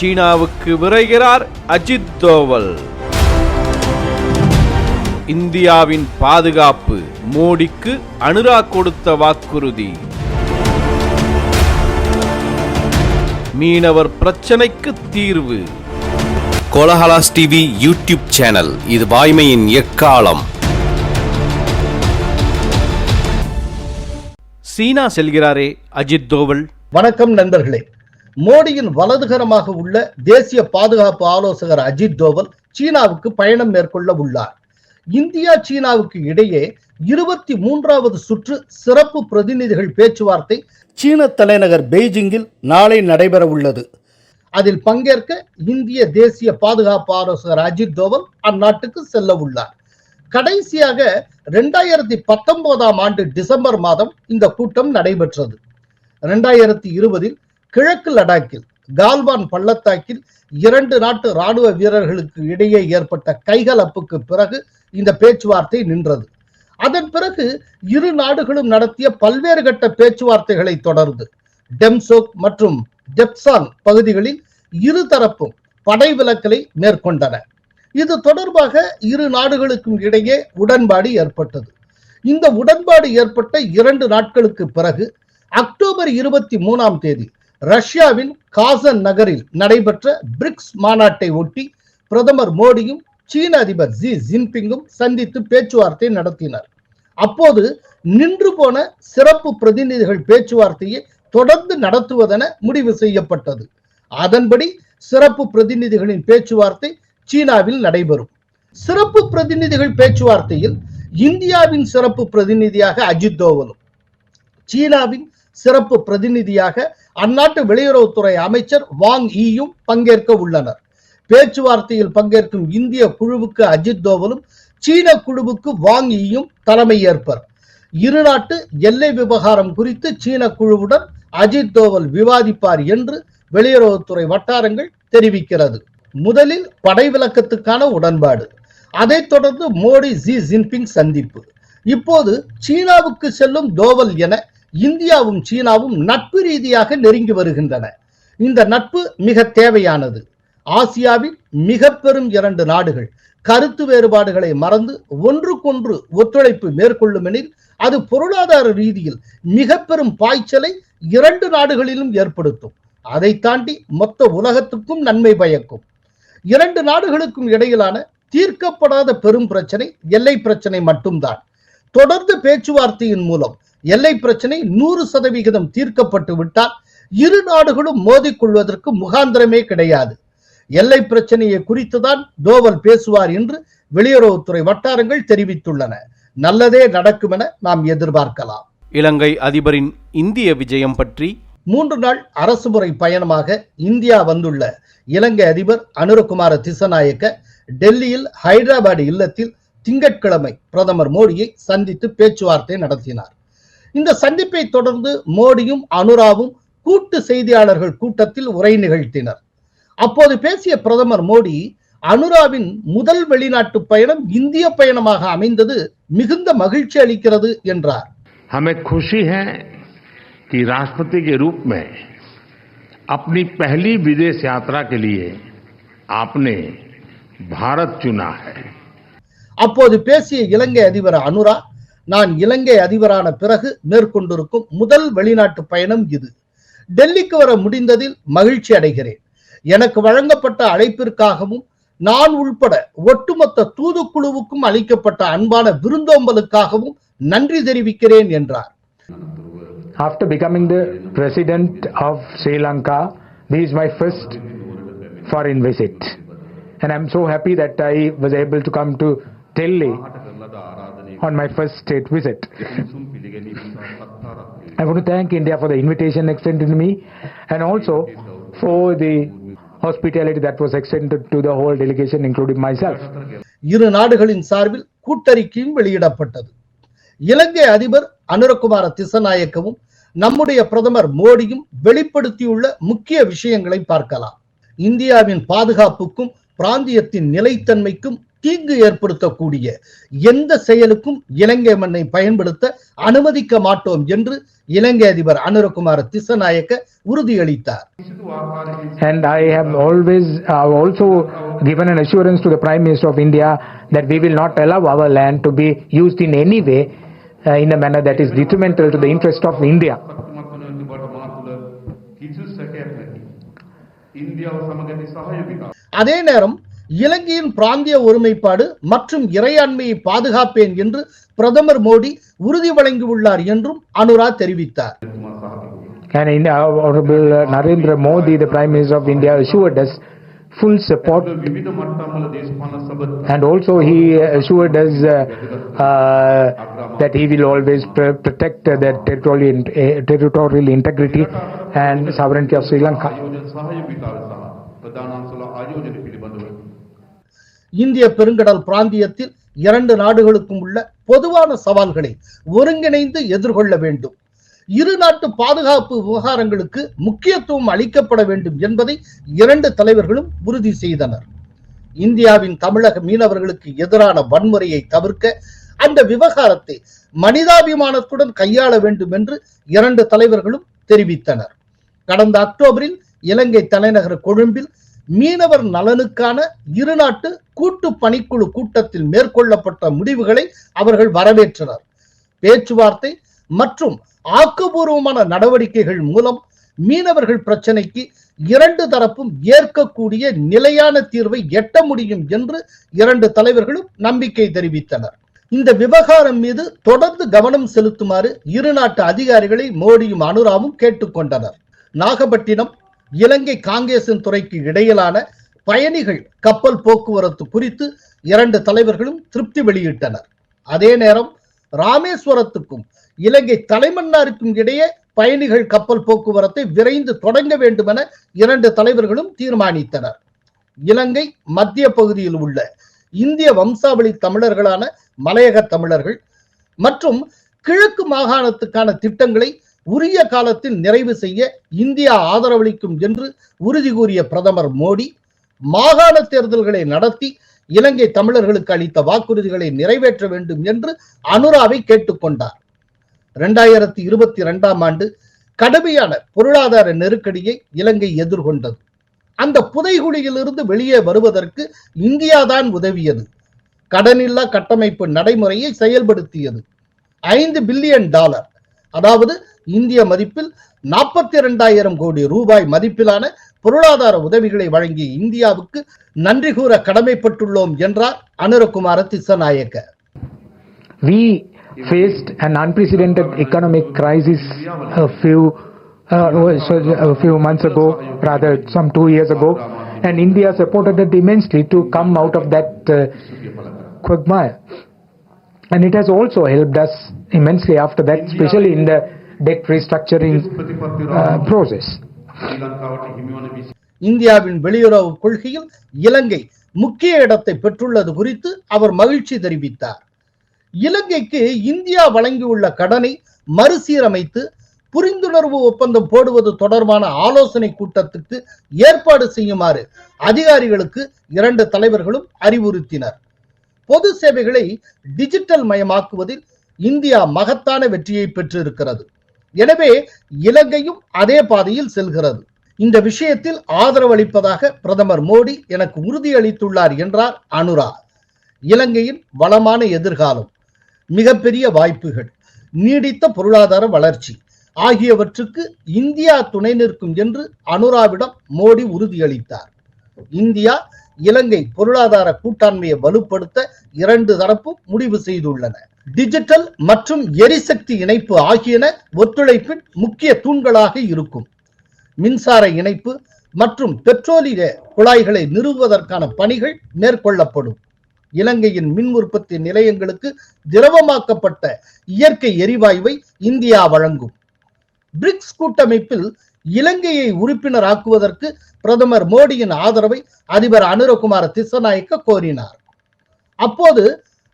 சீனாவுக்கு விரைகிறார் அஜித் தோவல். இந்தியாவின் பாதுகாப்பு மோடிக்கு அனுராக் கொடுத்த வாக்குறுதி. மீனவர் பிரச்சனைக்கு தீர்வு. கோலஹலாஸ் டிவி யூடியூப் சேனல் இது வாய்மையின் எக்காலம். சீனா செல்கிறாரே அஜித் தோவல். வணக்கம் நண்பர்களே. மோடியின் வலதுகரமாக உள்ள தேசிய பாதுகாப்பு ஆலோசகர் அஜித் தோவல் சீனாவுக்கு பயணம் மேற்கொள்ள உள்ளார். இந்தியா சீனாவுக்கு இடையே இருபத்தி மூன்றாவது சுற்று சிறப்பு பிரதிநிதிகள் பேச்சுவார்த்தை சீன தலைநகர் பெய்ஜிங்கில் நாளை நடைபெற உள்ளது. அதில் பங்கேற்க இந்திய தேசிய பாதுகாப்பு ஆலோசகர் அஜித் தோவல் அந்நாட்டுக்கு செல்ல உள்ளார். கடைசியாக இரண்டாயிரத்தி பத்தொன்பதாம் ஆண்டு டிசம்பர் மாதம் இந்த கூட்டம் நடைபெற்றது. இரண்டாயிரத்தி இருபதில் கிழக்கு லடாக்கில் கால்வான் பள்ளத்தாக்கில் இரண்டு நாட்டு ராணுவ வீரர்களுக்கு இடையே ஏற்பட்ட கைகலப்புக்கு பிறகு இந்த பேச்சுவார்த்தை நின்றது. அதன் பிறகு இரு நாடுகளும் நடத்திய பல்வேறு கட்ட பேச்சுவார்த்தைகளை தொடர்ந்து டெம்சோக் மற்றும் டெப்சாங் பகுதிகளில் இருதரப்பும் படை விலக்கலை மேற்கொண்டன. இது தொடர்பாக இரு நாடுகளுக்கும் இடையே உடன்பாடு ஏற்பட்டது. இந்த உடன்பாடு ஏற்பட்ட இரண்டு நாட்களுக்கு பிறகு அக்டோபர் இருபத்தி மூணாம் தேதி ரஷ்யாவின் காசன் நகரில் நடைபெற்ற பிரிக்ஸ் மாநாட்டை ஒட்டி பிரதமர் மோடியும் சீன அதிபர் ஜி ஜின்பிங்கும் சந்தித்து பேச்சுவார்த்தை நடத்தினர். அப்போது நின்று போன சிறப்பு பிரதிநிதிகள் பேச்சுவார்த்தையை தொடர்ந்து நடத்துவதென முடிவு செய்யப்பட்டது. அதன்படி சிறப்பு பிரதிநிதிகளின் பேச்சுவார்த்தை சீனாவில் நடைபெறும். சிறப்பு பிரதிநிதிகள் பேச்சுவார்த்தையில் இந்தியாவின் சிறப்பு பிரதிநிதியாக அஜித் தோவலும் சீனாவின் சிறப்பு பிரதிநிதியாக அந்நாட்டு வெளியுறவுத்துறை அமைச்சர் வாங் ஈயும் பங்கேற்க உள்ளனர். பேச்சுவார்த்தையில் பங்கேற்கும் இந்திய குழுவுக்கு அஜித் தோவலும் சீன குழுவுக்கு வாங் ஈயும் தலைமை ஏற்பர். இருநாட்டு எல்லை விவகாரம் குறித்து சீன குழுவுடன் அஜித் தோவல் விவாதிப்பார் என்று வெளியுறவுத்துறை வட்டாரங்கள் தெரிவிக்கிறது. முதலில் படை விலக்கத்துக்கான உடன்பாடு. அதைத் தொடர்ந்து மோடி ஜி ஜின்பிங் சந்திப்பு. இப்போது சீனாவுக்கு செல்லும் தோவல் என இந்தியாவும் சீனாவும் நட்பு ரீதியாக நெருங்கி வருகின்றன. இந்த நட்பு மிக தேவையானது. ஆசியாவின் மிக பெரும் இரண்டு நாடுகள் கருத்து வேறுபாடுகளை மறந்து ஒன்றுக்கொன்று ஒத்துழைப்பு மேற்கொள்ளும் எனில் அது பொருளாதார ரீதியில் மிக பெரும் பாய்ச்சலை இரண்டு நாடுகளிலும் ஏற்படுத்தும். அதை தாண்டி மொத்த உலகத்துக்கும் நன்மை பயக்கும். இரண்டு நாடுகளுக்கும் இடையிலான தீர்க்கப்படாத பெரும் பிரச்சனை எல்லை பிரச்சனை மட்டும்தான். தொடர்ந்து பேச்சுவார்த்தையின் மூலம் எல்லை பிரச்சனை நூறு சதவிகிதம் தீர்க்கப்பட்டு விட்டால் இரு நாடுகளும் மோதிக்கொள்வதற்கு முகாந்திரமே கிடையாது. எல்லை பிரச்சனையை குறித்துதான் தோவல் பேசுவார் என்று வெளியுறவுத்துறை வட்டாரங்கள் தெரிவித்துள்ளன. நல்லதே நடக்கும் என நாம் எதிர்பார்க்கலாம். இலங்கை அதிபரின் இந்திய விஜயம் பற்றி மூன்று நாள் அரசுமுறை பயணமாக இந்தியா வந்துள்ள இலங்கை அதிபர் அனுரகுமார திசநாயக்க டெல்லியில் ஹைதராபாத் இல்லத்தில் திங்கட்கிழமை பிரதமர் மோடியை சந்தித்து பேச்சுவார்த்தை நடத்தினார். இந்த சந்திப்பை தொடர்ந்து மோடியும் அனுராவும் கூட்டு செய்தியாளர்கள் கூட்டத்தில் உரை நிகழ்த்தினர் அப்போது பேசிய பிரதமர் மோடி அனுராவின் முதல் வெளிநாட்டு பயணம் இந்திய பயணமாக அமைந்தது மிகுந்த மகிழ்ச்சி அளிக்கிறது என்றார் हमें खुशी है कि राष्ट्रपति के रूप में अपनी पहली विदेश यात्रा के लिए आपने भारत चुना है அப்போது பேசிய இலங்கை அதிபர் அனுரா நான் இலங்கை அதிபரான பிறகு மேற்கொண்டிருக்கும் முதல் வெளிநாட்டு பயணம் இது. டெல்லிக்கு வர முடிந்ததில் மகிழ்ச்சி அடைகிறேன். எனக்கு வழங்கப்பட்ட அழைப்பிற்காகவும் நான் உள்பட ஒட்டுமொத்த தூதுக்குழுவுக்கும் அளிக்கப்பட்ட அன்பான விருந்தோம்பலுக்காகவும் நன்றி தெரிவிக்கிறேன் என்றார். After becoming the president of Sri Lanka, this is my first foreign visit. And I'm so happy that I was able to come to Delhi on my first state visit. I want to thank India for the invitation extended to me and also for the hospitality that was extended to the whole delegation, including myself. இரு நாடுகளின் சார்பில் கூட்டறிக்கையும் வெளியிடப்பட்டது இலங்கை அதிபர் அனுரகுமார திசநாயக்கவும் நம்முடைய பிரதமர் மோடியும் வெளிப்படுத்தியுள்ள முக்கிய விஷயங்களை பார்க்கலாம் இந்தியாவின் பாதுகாப்புக்கும் பிராந்தியத்தின் நிலைத்தன்மைக்கும் தீங்கு ஏற்படுத்தக்கூடிய எந்த செயலுக்கும் இலங்கை மண்ணை பயன்படுத்த அனுமதிக்க மாட்டோம் என்று இலங்கை அதிபர் அனுரகுமார் திசநாயக்க உறுதியளித்தார் And I have always uh, also given an assurance to the Prime Minister of India that we will not allow our land to be used in any way uh, in a manner that is detrimental to the interest of India. அதே நேரம் இலங்கையின் பிராந்திய ஒருமைப்பாடு மற்றும் இறையாண்மையை பாதுகாப்பேன் என்று பிரதமர் மோடி உறுதி வழங்கியுள்ளார் என்றும் அனுரா தெரிவித்தார் And India, Honorable Narendra Modi, the Prime Minister of India, assured us full support and also he assured us uh, uh, that he will always pr- protect uh, the territorial, uh, territorial integrity and sovereignty of Sri Lanka. இந்திய பெருங்கடல் பிராந்தியத்தில் இரண்டு நாடுகளுக்கும் உள்ள பொதுவான சவால்களை ஒருங்கிணைந்து எதிர்கொள்ள வேண்டும். இரு நாட்டு பாதுகாப்பு விவகாரங்களுக்கு முக்கியத்துவம் அளிக்கப்பட வேண்டும் என்பதை இரண்டு தலைவர்களும் உறுதி செய்தனர். இந்தியாவின் தமிழக மீனவர்களுக்கு எதிரான வன்முறையை தவிர்க்க அந்த விவகாரத்தை மனிதாபிமானத்துடன் கையாள வேண்டும் என்று இரண்டு தலைவர்களும் தெரிவித்தனர். கடந்த அக்டோபரில் இலங்கை தலைநகர் கொழும்பில் மீனவர் நலனுக்கான இருநாட்டு கூட்டு பணிக்குழு கூட்டத்தில் மேற்கொள்ளப்பட்ட முடிவுகளை அவர்கள் வரவேற்றனர். பேச்சுவார்த்தை மற்றும் ஆக்கப்பூர்வமான நடவடிக்கைகள் மூலம் மீனவர்கள் பிரச்சனைக்கு இரண்டு தரப்பும் ஏற்கக்கூடிய நிலையான தீர்வை எட்ட முடியும் என்று இரண்டு தலைவர்களும் நம்பிக்கை தெரிவித்தனர். இந்த விவகாரம் மீது தொடர்ந்து கவனம் செலுத்துமாறு இரு நாட்டு அதிகாரிகளை மோடியும் அனுராவும் கேட்டுக்கொண்டனர். நாகப்பட்டினம் இலங்கை காங்கேசன் துறைக்கு இடையிலான பயணிகள் கப்பல் போக்குவரத்து குறித்து இரண்டு தலைவர்களும் திருப்தி வெளியிட்டனர். அதே நேரம் ராமேஸ்வரத்துக்கும் இலங்கை தலைமன்னாருக்கும் இடையே பயணிகள் கப்பல் போக்குவரத்தை விரைந்து தொடங்க வேண்டும் என இரண்டு தலைவர்களும் தீர்மானித்தனர். இலங்கை மத்திய பகுதியில் உள்ள இந்திய வம்சாவளி தமிழர்களான மலையக தமிழர்கள் மற்றும் கிழக்கு மாகாணத்துக்கான திட்டங்களை உரிய காலத்தில் நிறைவு செய்ய இந்தியா ஆதரவளிக்கும் என்று உறுதி கூறிய பிரதமர் மோடி மாகாண தேர்தல்களை நடத்தி இலங்கை தமிழர்களுக்கு அளித்த வாக்குறுதிகளை நிறைவேற்ற வேண்டும் என்று அனுராவை கேட்டுக்கொண்டார் இரண்டாயிரத்தி இருபத்தி இரண்டாம் ஆண்டு கடுமையான பொருளாதார நெருக்கடியை இலங்கை எதிர்கொண்டது. அந்த புதைகுழியிலிருந்து வெளியே வருவதற்கு இந்தியாதான் உதவியது. கடனில்லா கட்டமைப்பு நடைமுறையை செயல்படுத்தியது. ஐந்து பில்லியன் டாலர் அதாவது இந்திய மதிப்பில் நாற்பத்தி இரண்டாயிரம் கோடி ரூபாய் மதிப்பிலான பொருளாதார உதவிகளை வழங்கி இந்தியாவுக்கு நன்றி கூற கடமைப்பட்டுள்ளோம் என்றார் Anura Kumara Dissanayake We faced an unprecedented economic crisis a few uh, so a few months ago, rather some two years ago, and India supported it immensely to come out of that uh, quagmire. And it has also helped us immensely after that, especially in the debt restructuring uh, இந்தியாவின் வெளியுறவு கொள்கையில் இலங்கை முக்கிய இடத்தை பெற்றுள்ளது குறித்து அவர் மகிழ்ச்சி தெரிவித்தார். இலங்கைக்கு இந்தியா வழங்கியுள்ள கடனை மறுசீரமைத்து புரிந்துணர்வு ஒப்பந்தம் போடுவது தொடர்பான ஆலோசனை கூட்டத்துக்கு ஏற்பாடு செய்யுமாறு அதிகாரிகளுக்கு இரண்டு தலைவர்களும் அறிவுறுத்தினர். பொது சேவைகளை டிஜிட்டல் மயமாக்குவதில் இந்தியா மகத்தான வெற்றியை பெற்றிருக்கிறது. எனவே இலங்கையும் அதே பாதையில் செல்கிறது. இந்த விஷயத்தில் ஆதரவளிப்பதாக பிரதமர் மோடி எனக்கு உறுதியளித்துள்ளார் என்றார் அனுரா. இலங்கையின் வளமான எதிர்காலம் மிகப்பெரிய வாய்ப்புகள் நீடித்த பொருளாதார வளர்ச்சி ஆகியவற்றுக்கு இந்தியா துணை நிற்கும் என்று அனுராவிடம் மோடி உறுதியளித்தார். இந்தியா இலங்கை பொருளாதார கூட்டாண்மையை வலுப்படுத்த இரண்டு தரப்பும் முடிவு செய்துள்ளன. டிஜிட்டல் மற்றும் எரிசக்தி இணைப்பு ஆகியன ஒத்துழைப்பின் முக்கிய தூண்களாக இருக்கும். மின்சார இணைப்பு மற்றும் பெட்ரோலிய குழாய்களை நிறுவுவதற்கான பணிகள் மேற்கொள்ளப்படும். இலங்கையின் மின் உற்பத்தி நிலையங்களுக்கு திரவமாக்கப்பட்ட இயற்கை எரிவாயுவை இந்தியா வழங்கும். பிரிக்ஸ் கூட்டமைப்பில் இலங்கையை உறுப்பினர் ஆக்குவதற்கு பிரதமர் மோடியின் ஆதரவை அதிபர் அனுரகுமார திசநாயக்க கோரினார். அப்போது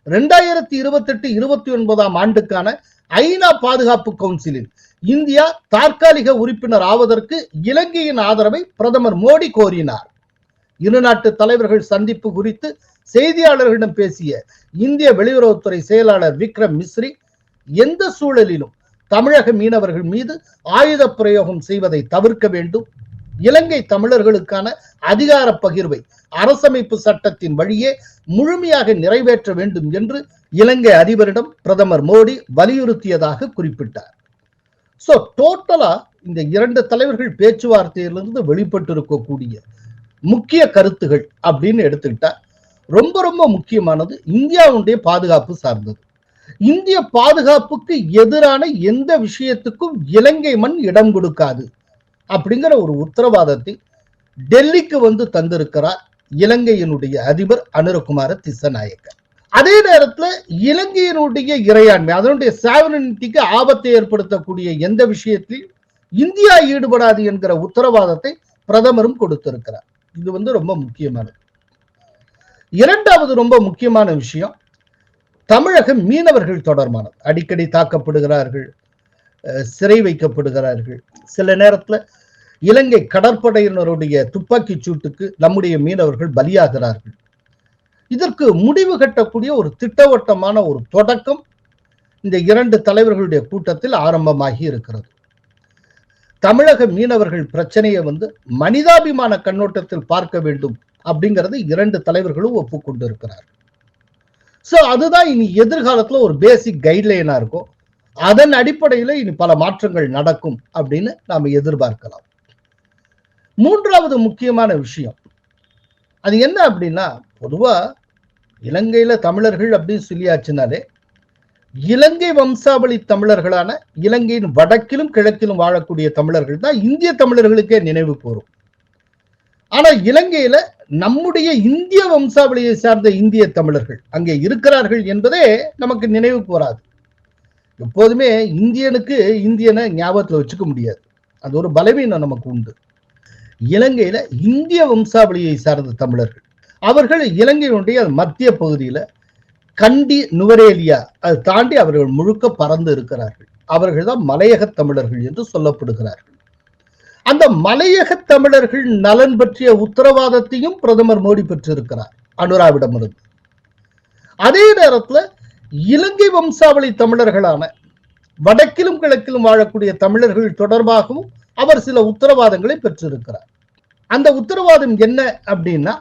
இரண்டாயிரத்தி இருபத்தி எட்டு இருபத்தி ஒன்பதாம் ஆண்டுக்கான ஐநா பாதுகாப்பு கவுன்சிலில் இந்தியா தற்காலிக உறுப்பினர் ஆவதற்கு இலங்கையின் ஆதரவை பிரதமர் மோடி கோரினார். இரு நாட்டு தலைவர்கள் சந்திப்பு குறித்து செய்தியாளர்களிடம் பேசிய இந்திய வெளியுறவுத்துறை செயலாளர் விக்ரம் மிஸ்ரி எந்த சூழலிலும் தமிழக மீனவர்கள் மீது ஆயுத பிரயோகம் செய்வதை தவிர்க்க வேண்டும். இலங்கை தமிழர்களுக்கான அதிகார பகிர்வை அரசமைப்பு சட்டத்தின் வழியே முழுமையாக நிறைவேற்ற வேண்டும் என்று இலங்கை அதிபரிடம் பிரதமர் மோடி வலியுறுத்தியதாக குறிப்பிட்டார். சோ டோட்டலா இந்த இரண்டு தலைவர்கள் பேச்சுவார்த்தையிலிருந்து வெளிப்பட்டிருக்கக்கூடிய முக்கிய கருத்துகள் அப்படின்னு எடுத்துக்கிட்டா ரொம்ப ரொம்ப முக்கியமானது இந்தியாவுடைய பாதுகாப்பு சார்ந்தது. இந்திய பாதுகாப்புக்கு எதிரான எந்த விஷயத்துக்கும் இலங்கை மண் இடம் கொடுக்காது அப்படிங்கிற ஒரு உத்தரவாதத்தை டெல்லிக்கு வந்து தந்திருக்கிறார் இலங்கையினுடைய அதிபர் அனுரகுமார திசநாயக்க. அதே நேரத்துல இலங்கையினுடைய இறையாண்மை அதனுடைய சாவரனிட்டிக்கு ஆபத்தை ஏற்படுத்தக்கூடிய எந்த விஷயத்திலும் இந்தியா ஈடுபடாது என்கிற உத்தரவாதத்தை பிரதமரும் கொடுத்திருக்கிறார். இது வந்து ரொம்ப முக்கியமானது. இரண்டாவது ரொம்ப முக்கியமான விஷயம் தமிழக மீனவர்கள் தொடர்பானது. அடிக்கடி தாக்கப்படுகிறார்கள் சிறை வைக்கப்படுகிறார்கள். சில நேரத்தில் இலங்கை கடற்படையினருடைய துப்பாக்கி சூட்டுக்கு நம்முடைய மீனவர்கள் பலியாகிறார்கள். இதற்கு முடிவு கட்டக்கூடிய ஒரு திட்டவட்டமான ஒரு தொடக்கம் இந்த இரண்டு தலைவர்களுடைய கூட்டத்தில் ஆரம்பமாகி இருக்கிறது. தமிழக மீனவர்கள் பிரச்சனையை வந்து மனிதாபிமான கண்ணோட்டத்தில் பார்க்க வேண்டும் அப்படிங்கிறது இரண்டு தலைவர்களும் ஒப்புக்கொண்டிருக்கிறார்கள். சோ அதுதான் இனி எதிர்காலத்துல ஒரு பேசிக் கைட்லைனா இருக்கும். அதன் அடிப்படையில இனி பல மாற்றங்கள் நடக்கும் அப்படின்னு நாம எதிர்பார்க்கலாம். மூன்றாவது முக்கியமான விஷயம். அது என்ன அப்படின்னா பொதுவா இலங்கையில தமிழர்கள் அப்படின்னு சொல்லியாச்சுனாலே இலங்கை வம்சாவளி தமிழர்களான இலங்கையின் வடக்கிலும் கிழக்கிலும் வாழக்கூடிய தமிழர்கள் தான் இந்திய தமிழர்களுக்கே நினைவு கூறும். ஆனா இலங்கையில நம்முடைய இந்திய வம்சாவளியை சார்ந்த இந்திய தமிழர்கள் அங்கே இருக்கிறார்கள் என்பதே நமக்கு நினைவு போராது எப்போதுமே இந்தியனுக்கு இந்தியனை ஞாபகத்துல வச்சுக்க முடியாது. அது ஒரு பலவீனம் நமக்கு உண்டு. இலங்கையில இந்திய வம்சாவளியை சார்ந்த தமிழர்கள் அவர்கள் இலங்கையினுடைய மத்திய பகுதியில கண்டி நுவரேலியா அது தாண்டி அவர்கள் முழுக்க பறந்து இருக்கிறார்கள். அவர்கள் தான் மலையக தமிழர்கள் என்று சொல்லப்படுகிறார்கள். அந்த மலையக தமிழர்கள் நலன் பற்றிய உத்தரவாதத்தையும் பிரதமர் மோடி பெற்றிருக்கிறார் அனுராவிடமிருந்து. அதே நேரத்துல இலங்கை வம்சாவளி தமிழர்களான வடக்கிலும் கிழக்கிலும் வாழக்கூடிய தமிழர்கள் தொடர்பாகவும் அவர் சில உத்தரவாதங்களை பெற்றிருக்கிறார். அந்த உத்தரவாதம் என்ன அப்படின்னா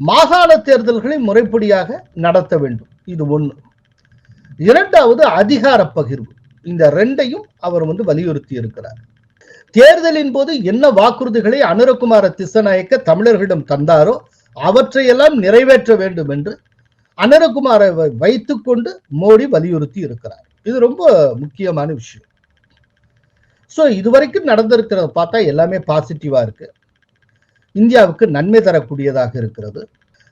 மாகாண தேர்தல்களை முறைப்படியாக நடத்த வேண்டும். இது ஒண்ணு. இரண்டாவது அதிகார பகிர்வு. இந்த ரெண்டையும் அவர் வந்து வலியுறுத்தி இருக்கிறார் தேர்தலின் போது என்ன வாக்குறுதிகளை அனுரகுமார திசநாயக்க தமிழர்களிடம் தந்தாரோ அவற்றையெல்லாம் நிறைவேற்ற வேண்டும் என்று அனுரகுமாரை வை- வைத்துக்கொண்டு மோடி வலியுறுத்தி இருக்கிறார். இது ரொம்ப முக்கியமான விஷயம். ஸோ இதுவரைக்கும் நடந்திருக்கிறத பார்த்தா எல்லாமே பாசிட்டிவாக இருக்கு. இந்தியாவுக்கு நன்மை தரக்கூடியதாக இருக்கிறது.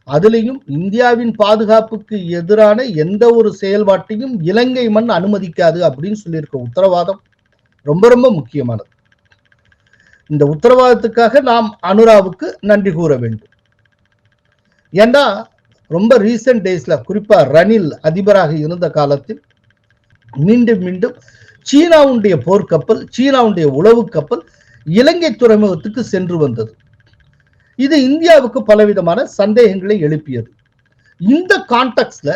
அதுலேயும் இந்தியாவின் பாதுகாப்புக்கு எதிரான எந்த ஒரு செயல்பாட்டையும் இலங்கை மண் அனுமதிக்காது அப்படின்னு சொல்லியிருக்க உத்தரவாதம் ரொம்ப ரொம்ப முக்கியமானது. இந்த உத்தரவாதத்துக்காக நாம் அனுராவுக்கு நன்றி கூற வேண்டும். ஏன்னா ரொம்ப ரீசெண்ட் டேஸ்ல குறிப்பா ரணில் அதிபராக இருந்த காலத்தில் மீண்டும் மீண்டும் சீனாவுடைய போர்க்கப்பல் சீனாவுடைய உளவு கப்பல் இலங்கை துறைமுகத்துக்கு சென்று வந்தது. இது இந்தியாவுக்கு பலவிதமான சந்தேகங்களை எழுப்பியது. இந்த கான்டெக்ட்ல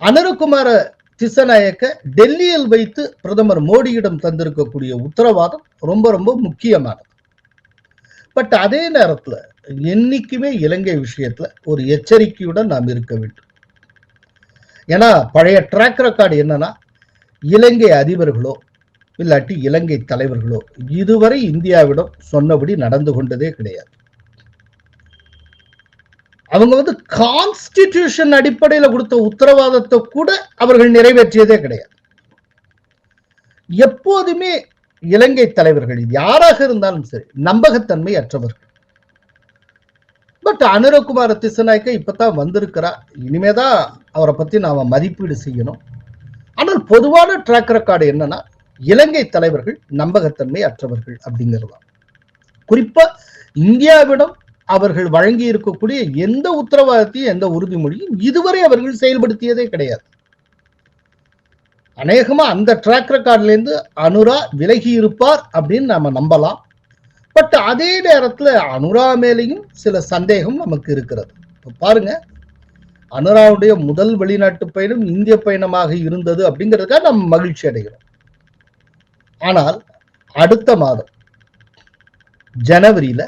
அனுரகுமார திசநாயக்க டெல்லியில் வைத்து பிரதமர் மோடியிடம் தந்திருக்கக்கூடிய உத்தரவாதம் ரொம்ப ரொம்ப முக்கியமானது. பட் அதே நேரத்தில் என்னைக்குமே இலங்கை விஷயத்துல ஒரு எச்சரிக்கையுடன் நாம் இருக்க வேண்டும். ஏன்னா பழைய ட்ராக் ரெக்கார்டு என்னன்னா இலங்கை அதிபர்களோ இல்லாட்டி இலங்கை தலைவர்களோ இதுவரை இந்தியாவிடம் சொன்னபடி நடந்து கொண்டதே கிடையாது. அவங்க வந்து கான்ஸ்டிடியூஷன் அடிப்படையில கொடுத்த உத்தரவாதத்தை கூட அவர்கள் நிறைவேற்றியதே கிடையாது. எப்போதுமே இலங்கை தலைவர்கள் இது யாராக இருந்தாலும் சரி நம்பகத்தன்மை அற்றவர்கள். பட் அனுரகுமார திசநாயக்க இப்பதான் வந்திருக்கிறார் இனிமேதான் அவரை பத்தி நாம மதிப்பீடு செய்யணும். ஆனால் பொதுவான ட்ராக் ரெக்கார்டு என்னன்னா இலங்கை தலைவர்கள் நம்பகத்தன்மை அற்றவர்கள் அப்படிங்கிறது. குறிப்பா இந்தியாவிடம் அவர்கள் வழங்கி இருக்கக்கூடிய எந்த உத்தரவாதத்தையும் எந்த உறுதிமொழியும் இதுவரை அவர்கள் செயல்படுத்தியதே கிடையாது. அநேகமா அந்த ட்ராக் ரெக்கார்ட்லேருந்து அனுரா விலகி இருப்பார் அப்படின்னு நாம நம்பலாம். பட் அதே நேரத்துல அனுரா மேலேயும் சில சந்தேகம் நமக்கு இருக்கிறது. இப்போ பாருங்க அனுராவுடைய முதல் வெளிநாட்டு பயணம் இந்திய பயணமாக இருந்தது அப்படிங்கிறதுக்காக நம்ம மகிழ்ச்சி அடைகிறோம். ஆனால் அடுத்த மாதம் ஜனவரியில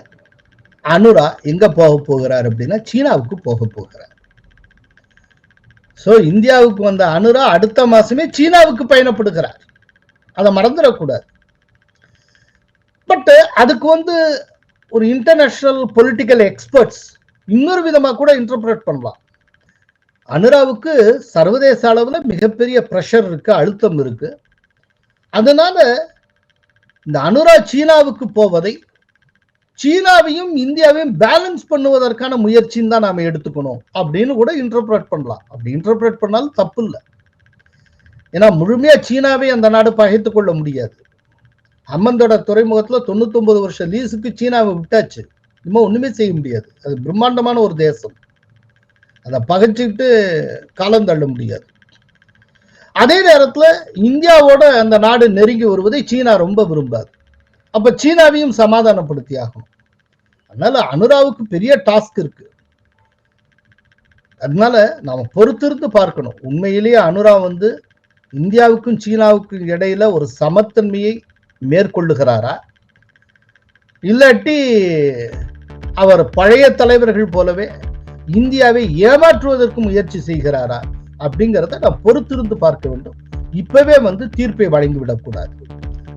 அனுரா எங்க போக போகிறார் அப்படின்னா சீனாவுக்கு போக போகிறார். ஸோ இந்தியாவுக்கு வந்த அனுரா அடுத்த மாசமே சீனாவுக்கு பயணப்படுகிறார். அதை மறந்துடக்கூடாது. பட் அதுக்கு வந்து ஒரு இன்டர்நேஷனல் பொலிட்டிக்கல் எக்ஸ்பர்ட்ஸ் இன்னொரு விதமா கூட இன்டர்பிரேட் பண்ணலாம். அனுராவுக்கு சர்வதேச அளவுல மிகப்பெரிய ப்ரெஷர் இருக்கு அழுத்தம் இருக்கு. அதனால இந்த அனுரா சீனாவுக்கு போவதை சீனாவையும் இந்தியாவையும் பேலன்ஸ் பண்ணுவதற்கான முயற்சின்னு தான் நாம எடுத்துக்கணும். அப்படின்னு கூட இன்டர்பிரேட் பண்ணலாம். அப்படி இன்டர்பிரேட் பண்ணாலும் தப்பு இல்லை ஏன்னா முழுமையா சீனாவை அந்த நாடு பகைத்து கொள்ள முடியாது. அம்மந்தோட துறைமுகத்துல தொண்ணூத்தொன்பது வருஷம் லீஸுக்கு சீனாவை விட்டாச்சு. இனிமே ஒண்ணுமே செய்ய முடியாது. அது பிரம்மாண்டமான ஒரு தேசம். அதை பகைச்சுக்கிட்டு காலம் தள்ள முடியாது. அதே நேரத்துல இந்தியாவோட அந்த நாடு நெருங்கி வருவதை சீனா ரொம்ப விரும்பாது. அப்ப சீனாவையும் சமாதானப்படுத்தி ஆகணும் அதனால அனுராவுக்கு பெரிய டாஸ்க் இருக்கு. அதனால நாம பொறுத்திருந்து பார்க்கணும். உண்மையிலேயே அனுரா வந்து இந்தியாவுக்கும் சீனாவுக்கும் இடையில ஒரு சமத்தன்மையை மேற்கொள்ளுகிறாரா? இல்லாட்டி அவர் பழைய தலைவர்கள் போலவே இந்தியாவை ஏமாற்றுவதற்கு முயற்சி செய்கிறாரா? அப்படிங்கிறத நாம் பொறுத்திருந்து பார்க்க வேண்டும். இப்பவே வந்து தீர்ப்பை வழங்கிவிடக்கூடாது.